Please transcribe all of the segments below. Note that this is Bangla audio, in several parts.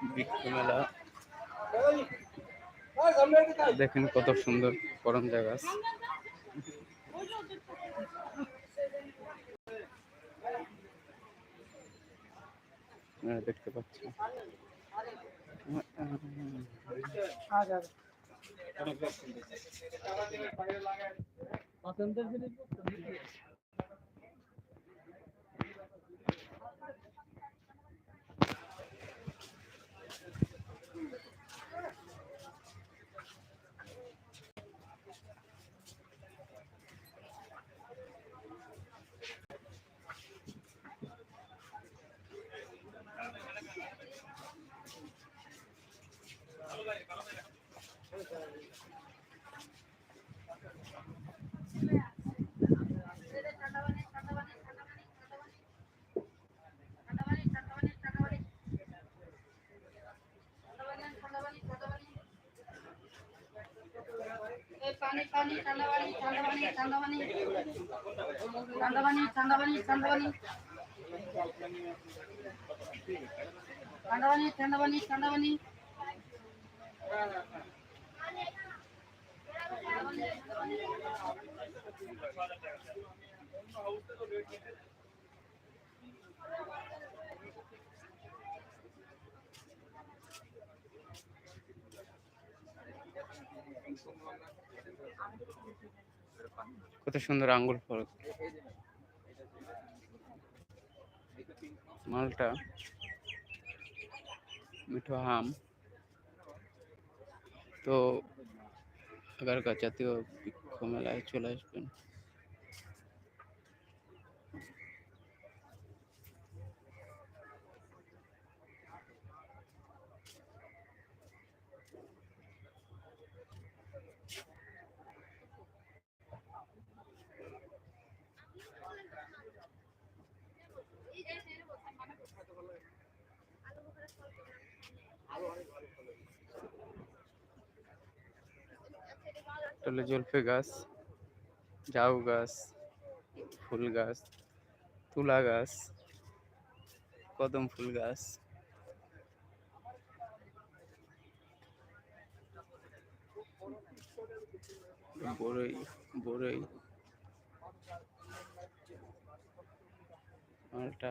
বৃক্ষ মেলা দেখেন কত সুন্দর করম জায়গা হ্যাঁ, দেখতে পাচ্ছি। পছন্দের জিনিস చందవని చందవని చందవని చందవని చందవని చందవని చందవని చందవని చందవని చందవని Thank you. কত সুন্দর আঙ্গুর ফল। মালটা মিঠো আম। তো আগারকার জাতীয় বৃক্ষ মেলায় চলে আসবেন। এটা জলফে গাছ ঝাউ গাছ, ফুল গাছ, তুলা গাছ, কদম ফুল গাছ। বড়ই বড়ই। মালটা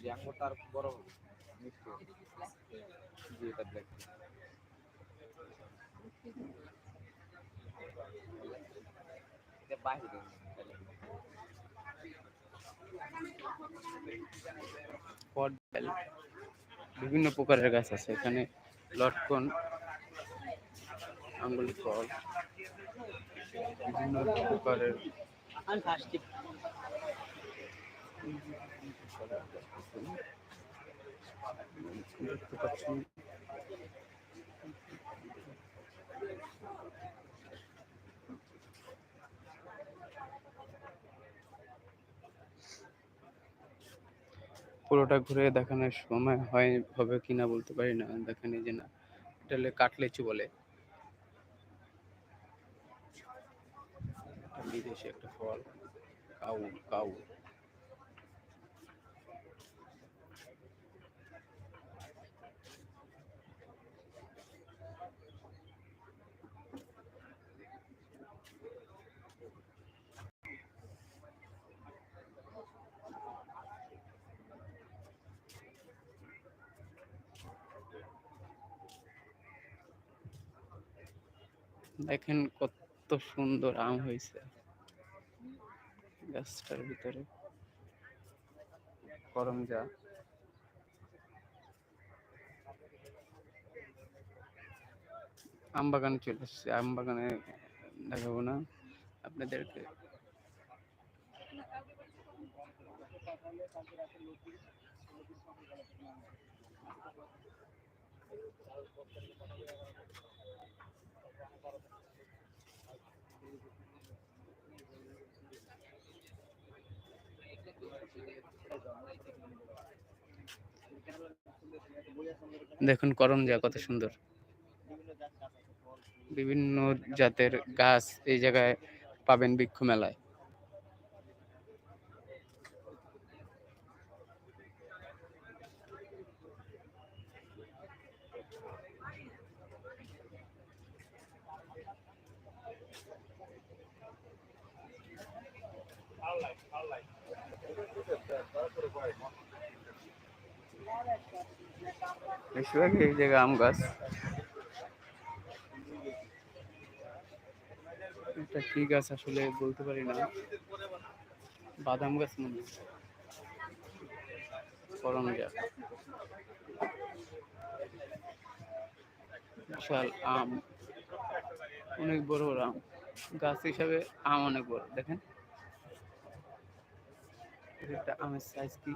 আমি যাই তার বড় মিষ্টি জি এটা ব্ল্যাক পটবেল বিভিন্ন প্রকারের গাছ আছে এখানে লটকন আঙ্গুলি ফল বিভিন্ন প্রকারের পুরোটা ঘুরে দেখানোর সময় হয়, হবে কিনা বলতে পারি না দেখেন যে না। এটা কাটলেচু বলে। বিদেশি একটা ফল, কাউ কাউ। দেখেন কত সুন্দর আম হয়েছে। গাছটার ভিতরে। করমজা আম বাগানে চলে এসছে। আম বাগানে দেখাবো না। আপনাদেরকে। দেখুন করঞ্জা কত সুন্দর। বিভিন্ন জাতের গাছ এই জায়গায় পাবেন বৃক্ষ মেলায়। বেশিরভাগ এই জায়গায় আম গাছ। এটা কি গাছ আসলে বলতে পারি না। বাদাম গাছ মনে হয়। করঞ্জা বিশাল আম। অনেক বড় বড় আম। গাছ হিসাবে আম অনেক বড়। দেখেন। একটা আমের সাইজ কি?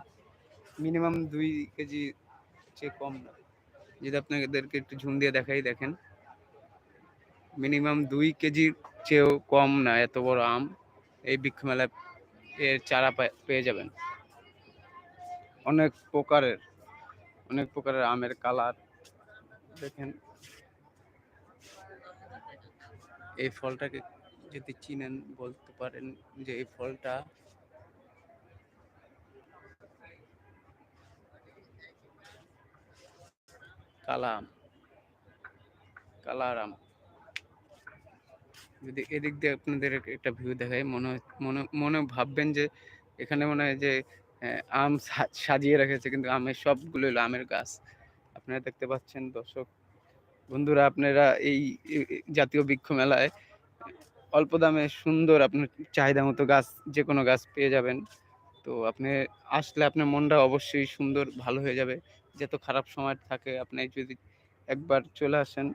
মিনিমাম দুই কেজি চেয়ে কম না। যদি আপনাদেরকে একটু ঝুম দিয়ে দেখাই, দেখেন। মিনিমাম দুই কেজির চেয়েও কম না, এত বড় আম। এই বৃক্ষ মেলায় এর চারা পেয়ে যাবেন। অনেক প্রকারের অনেক প্রকারের আমের কালার। দেখেন। এই ফলটাকে যদি চিনেন, বলতে পারেন যে এই ফলটা কালা আম কালার আম যদি এদিক দিয়ে আপনাদের একটা ভিউ দেখায় মনে মনে মনে ভাববেন যে এখানে মনে হয় যে আম সাজিয়ে রেখেছে, কিন্তু আমের সবগুলো হলো আমের গাছ। আপনারা দেখতে পাচ্ছেন, দর্শক, বন্ধুরা, আপনারা এই জাতীয় বৃক্ষ মেলায় অল্প দামে সুন্দর আপনার চাহিদা মতো গাছ, যে কোনো গাছ পেয়ে যাবেন। তো আপনি আসলে আপনার মনটা অবশ্যই সুন্দর, ভালো হয়ে যাবে। যত খারাপ সময় থাকে, আপনি যদি একবার চলে আসেন,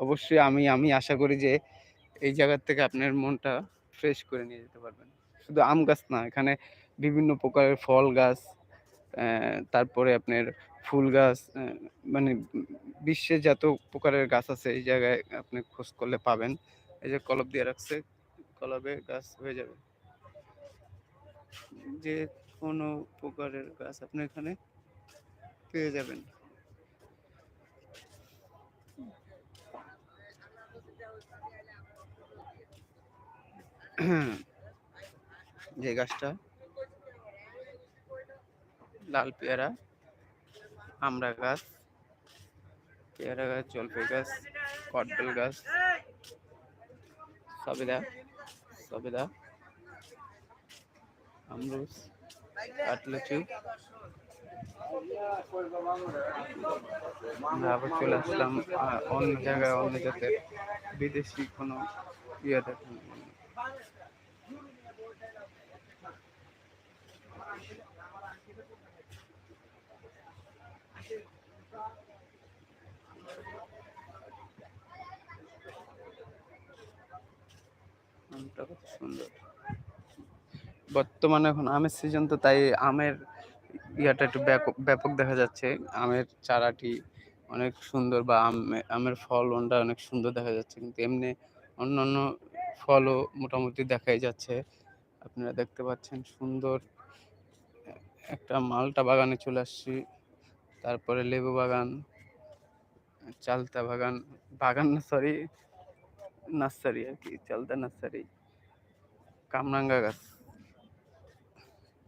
অবশ্যই আমি আমি আশা করি যে এই জায়গার থেকে আপনার মনটা ফ্রেশ করে নিয়ে যেতে পারবেন। শুধু আম গাছ না, এখানে বিভিন্ন প্রকারের ফল গাছ তারপরে আপনার ফুল গাছ মানে বিশ্বে যত প্রকারের গাছ আছে এই জায়গায় আপনি খোঁজ করলে পাবেন। এই যে কলব দিয়ে রাখছে, কলবে গাছ হয়ে যাবে। যে কোনো প্রকারের গাছ আপনি এখানে পেয়ে যাবেন। যে গাছটা। লাল পেয়ারা আমড়া গাছ, পেয়ারা গাছ, জলপাই গাছ, কটবেল গাছ, সবেদা সবেদা, আমরুস, কাটলেচু আমরা আবার চলে আসলাম অন্য জায়গায়, অন্য জাতের বিদেশি কোনো ইয়ে দেখুন সুন্দর। বর্তমানে এখন আমের সিজন তো তাই আমের ইয়াটা একটু ব্যাপক দেখা যাচ্ছে। আমের চারাটি অনেক সুন্দর বা আমে- আমের ফলনটা অনেক সুন্দর দেখা যাচ্ছে। কিন্তু এমনি অন্যান্য ফলও মোটামুটি দেখাই যাচ্ছে। আপনারা দেখতে পাচ্ছেন সুন্দর একটা মালটা বাগানে চলে আসছি। তারপরে লেবু বাগান, চালতা বাগান বাগান না সরি নার্সারি আর কি, চালতা নার্সারি, কামরাঙ্গা গাছ।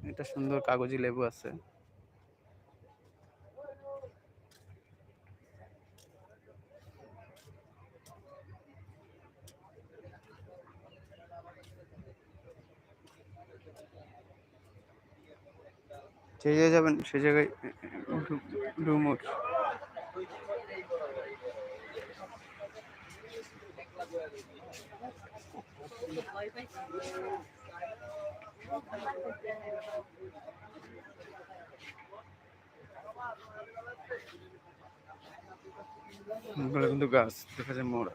এটা সুন্দর কাগজি লেবু আছে। যে জায়গায় যাবেন সে জায়গায় কিন্তু গাছ দেখা যায় মোড়া।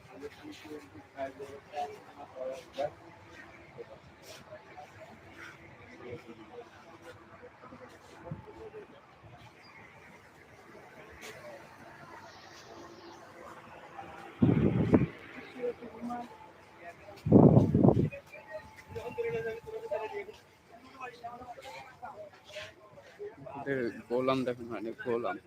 গোলাম দেখেন অনেক গোলাম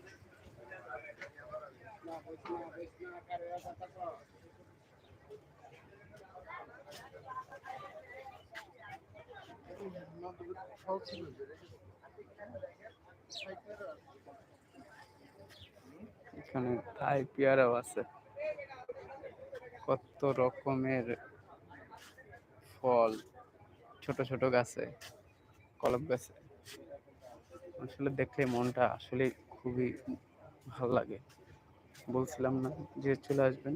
এখানে থাই পেয়ারাও আছে। কত রকমের ফল, ছোট ছোট গাছে, কলম গাছে। আসলে দেখলে মনটা আসলে খুবই ভালো লাগে। বলছিলাম না যে চলে আসবেন।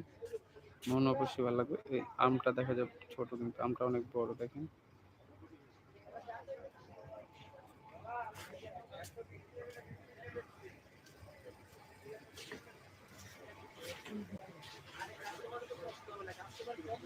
মন অবশ্যই ভালো লাগবে। এই আমটা দেখা যাবে ছোট কিন্তু আমটা অনেক বড় দেখেন।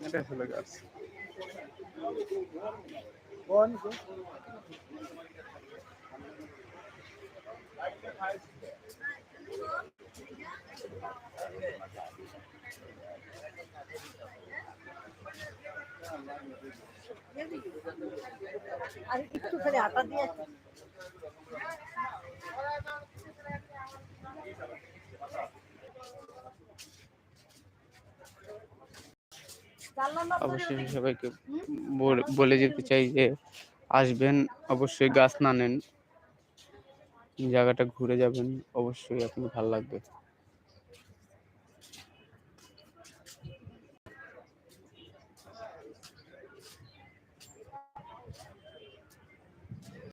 এটা হলো গাছ আর একটু খালি আটা দিয়ে অবশ্যই সবাইকে বলে- যেতে চাই যে আসবেন অবশ্যই গাছ না নেন জায়গাটা ঘুরে যাবেন অবশ্যই আপনার ভালো লাগবে।